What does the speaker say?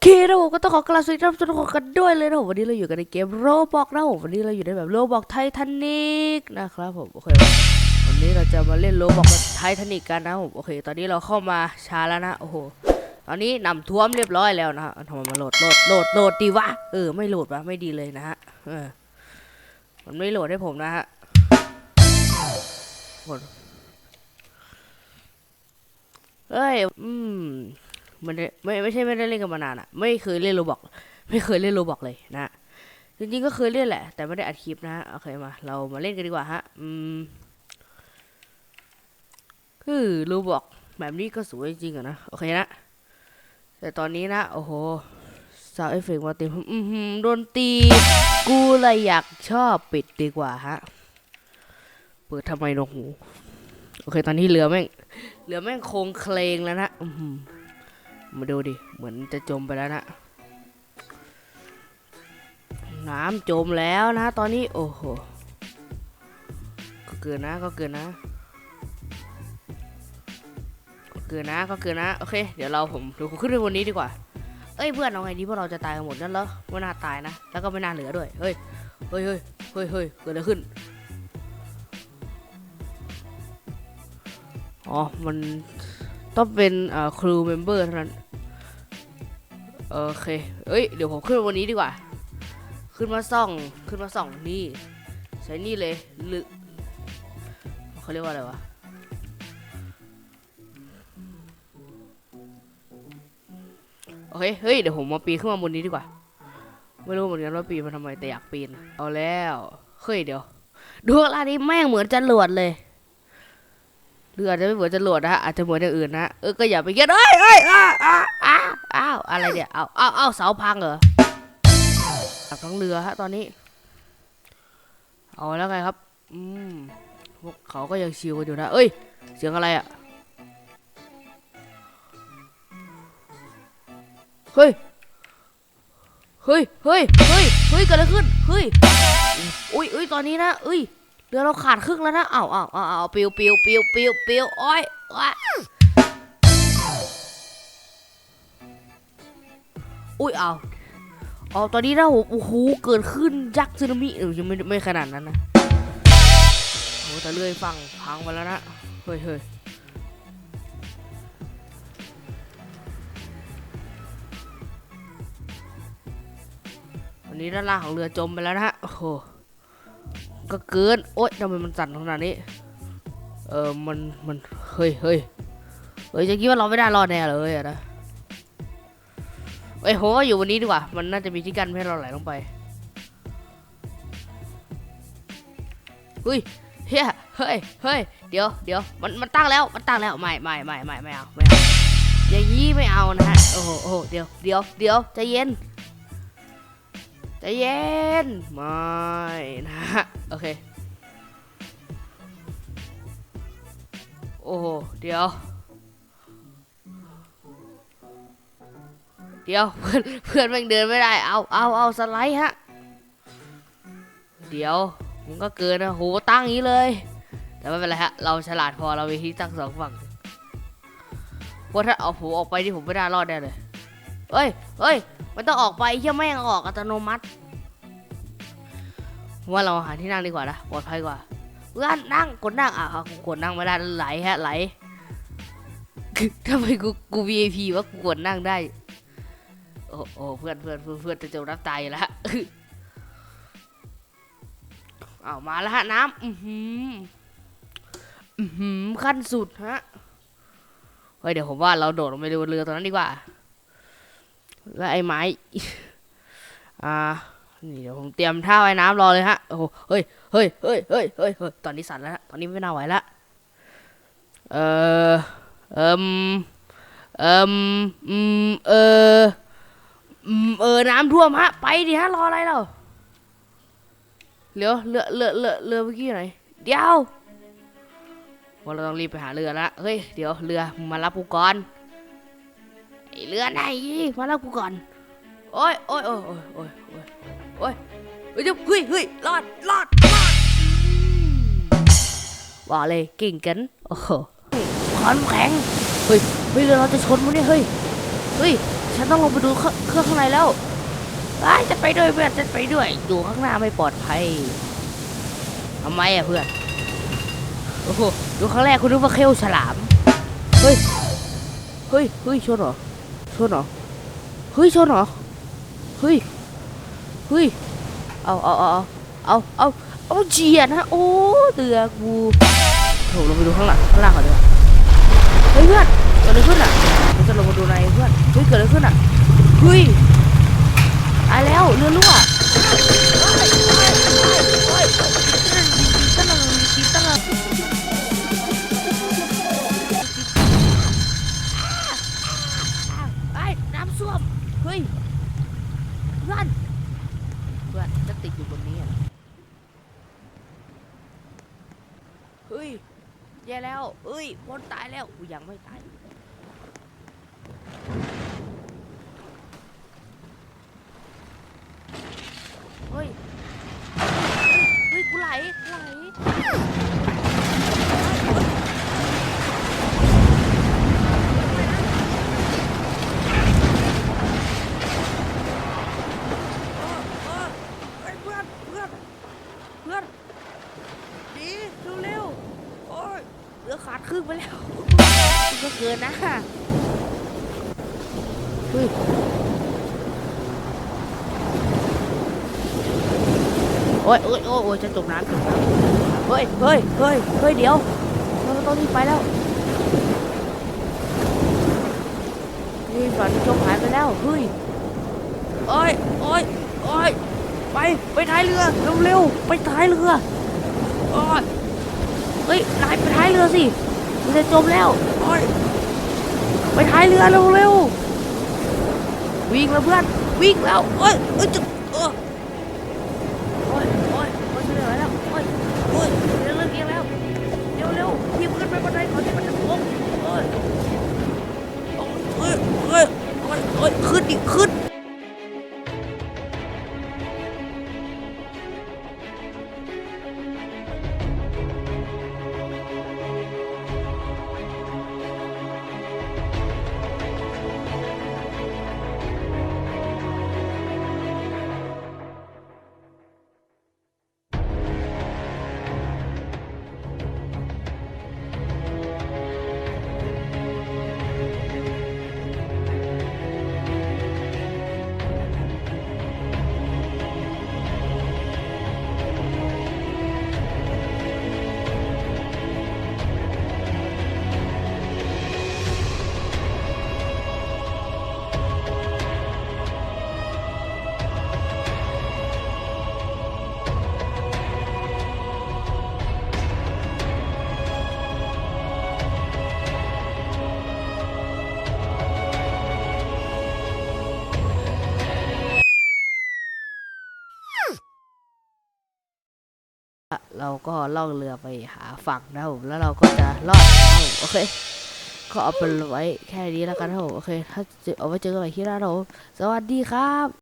เคนะผมก็ต้องขอกราบสวัสดีท่านผู้ชมกันด้วยเลยนะผมวันนี้เราอยู่กันในเกมโรบอกนะผมวันนี้เราอยู่ในแบบโรบอกไททานิกนะครับผมโอเควันนี้เราจะมาเล่นโรบอกไททานิกกันนะผมโอเค ตอนนี้เราเข้ามาช้าแล้วนะโอ้โหตอนนี้นำท่วมเรียบร้อยแล้วนะทำไมมาโหลดโหลดโหลดโหลดดีวะเออไม่โหลดวะไม่ดีเลยนะฮะเออมันไม่โหลดให้ผมนะฮะเอ้ยอืม มันไม่ไม่ใช่ไม่ได้เล่นกันมานานอะไม่เคยเล่นโรบอกไม่เคยเล่นโรบอกเลยนะจริงๆก็เคยเล่นแหละ แต่ไม่ได้อัดคลิปนะโอเคมา เรามาเล่นกันดีกว่าฮะอืมคือโรบอกแบบนี้ก็สวยจริงๆอะนะโอเคนะ แต่ตอนนี้นะ โอ้โหซาวเอฟเฟกมาเต็มอือหือโดนตี กูเลยอยากชอบปิดดีกว่าฮะ เปิดทำไมนกหู โอเค ตอนนี้เรือแม่ง เรือแม่งโคงเคลงแล้วนะอือหือ มาดูดิ เหมือนจะจมไปแล้วนะ น้ำจมแล้วนะ ตอนนี้ โอ้โห ก็เกินนะ ก็เกินนะ ก็เกินนะ ก็เกินนะ โอเค เดี๋ยวเราผมเดี๋ยวผมขึ้นไปบนนี้ดีกว่า เอ้ยเพื่อนเอาไงดีพวกเราจะตายกันหมดนั่นเหรอไม่น่าตายนะ แล้วก็ไม่น่าเหลือด้วย เฮ้ย เฮ้ยเฮ้ยเฮ้ยเฮ้ยเกิดอะไรขึ้น อ๋อ มันต้องเป็นครูเมมเบอร์เท่านั้น โอเค เอ้ย เดี๋ยวผมขึ้นวันนี้ดีกว่า ขึ้นมาส่อง ขึ้นมาส่องนี่ ใช้นี่เลยหรือเขาเรียกว่าอะไรวะ โอเค เฮ้ย เดี๋ยวผมมาปีนขึ้นมาบนนี้ดีกว่า ไม่รู้เหมือนกันว่าปีนมาทำไมแต่อยากปีน เอาแล้ว เฮ้ย เดี๋ยวดูอะไรนี้แม่งเหมือนจรวดเลยหรืออาจจะไม่เหมือนจรวดนะฮะอาจจะเหมือนอย่างอื่นนะ เออ ก็อย่าไปเก็ดเอ้ยเอ้ยอ้าว อ้าวอะไรเนี่ยอ้าวอ้าวอ้าเสาพังเหรอตักทั้งเรือฮะตอนนี้ เอาแล้วไงครับ อืมพวกเขาก็ยังชิวกันอยู่นะ เอ้ย เสียงอะไรอะ เฮ้ย เฮ้ย เฮ้ย เฮ้ย เฮ้ยเกิดอะไรขึ้น เฮ้ย อุ้ยอุ้ยตอนนี้นะเอ้ย เรือเราขาดครึ่งแล้วนะอ้าวอ้าวอ้าวอ้าวปิวปิวปิวปิวปิวอ้ยว้า อุ้ยเอาวอ๋อตอนนี้นะโอ้โหเกิดขึ้นยักษ์สึนามิเออยังไม่ไม่ขนาดนั้นนะโอ้แต่เรื่อยฟังพังไปแล้วนะเฮ้ยเฮ้ยตอนนี้ด้านล่างของเรือจมไปแล้วนะฮะโอ้โหก็เกินโอ๊ยทำไมมันสั่นขนาดนี้เออมันมันเฮ้ยเฮ้ยเฮ้ยจะคิดว่าเราไม่ได้รอดแน่เลยอะนะ เอ้ยผมว่าอยู่วันนี้ดีกว่า มันน่าจะมีที่กั้นให้เราไหลลงไปเฮ้ยเฮ้ยเฮ้ยเฮ้ยเดี๋ยวเดี๋ยวมันมันตั้งแล้วมันตั้งแล้วไม่ไม่ไม่ไม่ไม่เอาไม่เอาอย่างนี้ไม่เอานะฮะโอ้โหโอ้โหเดี๋ยวเดี๋ยวเดี๋ยวใจเย็นใจเย็นไม่นะฮะโอเคโอ้โหเดี๋ยว เดี๋ยวเพื่อนเพื่อนแม่งเดินไม่ได้ เอาเอาเอาสไลด์ฮะ เดี๋ยวมันก็เกินนะโหตั้งอย่างนี้เลย แต่ไม่เป็นไรฮะ เราฉลาดพอเรามีที่ตั้งสองฝั่งเพราถ้าเอาผมออกไปที่ผมไม่ได้รอดแน่เลยเฮ้ยเฮ้ยมันต้องออกไปเฮียแม่งออกอัตโนมัติว่าเราหาที่นั่งดีกว่านะปลอดภัยกว่าเพื่อนนั่งกดนั่งอะครับกดนั่งไม่ได้ไหลฮะไหลทำไมกูกู VIP วะกูกดนั่งได้ อ้โอ้เพื่อนเพื่อนเพื่อนเพื่อนจะจมน้ำตายอยู่แล้วเอามาแล้วฮะน้ำอือหืออือหือขั้นสุดฮะเฮ้ยเดี๋ยวผมว่าเราโดดลงไปดูเรือตรงนั้นดีกว่า แล้วไอ้ไม้อ่านี่เดี๋ยวผมเตรียมท่าว่ายน้ำรอเลยฮะโอ้โหเฮ้ยเฮ้ยเฮ้ยเฮ้ยเฮ้ยเฮ้ยตอนนี้สั่นแล้วฮะตอนนี้ไม่น่าไหวละเออเอิมเอิมอืมเออ อืมเออน้ำท่วมฮะ ไปดิฮะรออะไรเราเรือเรือเรือเรือเรือเมื่อกี้อยู่ไหนเดี๋ยวว่าเราต้องรีบไปหาเรือละเฮ้ยเดี๋ยวเรือมึงมารับกูก่อนไอเรือไหนมารับกูก่อนโอ้ยโอ้ยโอ้ยโอ้ยโอ้ยโอ้ยโอ้ยเฮ้ยเฮ้ยเฮ้ยรอดรอดรอดอืมว่าเลยเก่งกันโอ้โหขอนแข็งเฮ้ยเฮ้ยเรือเราจะชนมั้ยเนี่ยเฮ้ยเฮ้ย ฉันต้องลงไปดูเครื่องข้างในแล้วไอ้ยจะไปด้วยเพื่อนจะไปด้วย อยู่ข้างหน้าไม่ปลอดภัยทำไมอะเพื่อน โอ้โห ดูครั้งแรกคุณนึกว่าเคลฉลาม เฮ้ย เฮ้ย เฮ้ยชนเหรอ ชนเหรอ เฮ้ยชนเหรอ เฮ้ย เฮ้ย เอาเอาเอาเอาเอาเอาเจียนฮะโอ้เตือกูโถลงไปดูข้างหลังข้างล่างก่อนดีกว่าเฮ้ยเพื่อนเกิดอะไรขึ้นอะ จะลงมาดูในเพื่อนเฮ้ยเกิดอะไรขึ้นอะเฮ้ยตายแล้วเรือรั่วไอ้น้ำส้วมเฮ้ยเพื่อนเพื่อนจะติดอยู่บนนี้อะเฮ้ยแย่แล้วเฮ้ยคนตายแล้วอุ๊ยยังไม่ตาย เฮ้ย เฮ้ย กูไหลกูไหลเฮ้ยเพื่อน เพื่อน เพื่อนดีเร็วๆโอ้ยเรือขาดครึ่งไปแล้วมันก็เกินนะ โอ้ยโอ้ยโอ้ยโอ้ยจะจมน้ำจมน้ำเฮ้ยเฮ้ยเฮ้ยเฮ้ยเดี๋ยวเราต้องรีบไปแล้วนี่ฝันจมหายไปแล้วเฮ้ยโอ้ยโอ้ยโอ้ยไปไปท้ายเรือเร็วๆไปท้ายเรือโอ้ยเฮ้ยนายไปท้ายเรือสิมันจะจมแล้วโอ้ยไปท้ายเรือเร็วๆ วิ่งแล้วเพื่อนวิ่งแล้วเอ้ยเอ้ยจะ เราก็ล่องเรือไปหาฝั่งนะครับผมแล้วเราก็จะรอดโอเค ก็เอาไปไว้แค่นี้แล้วกันนะครับผมโอเค ถ้าเจอเอาไว้เจอกันใหม่ที่หน้าผมสวัสดีครับ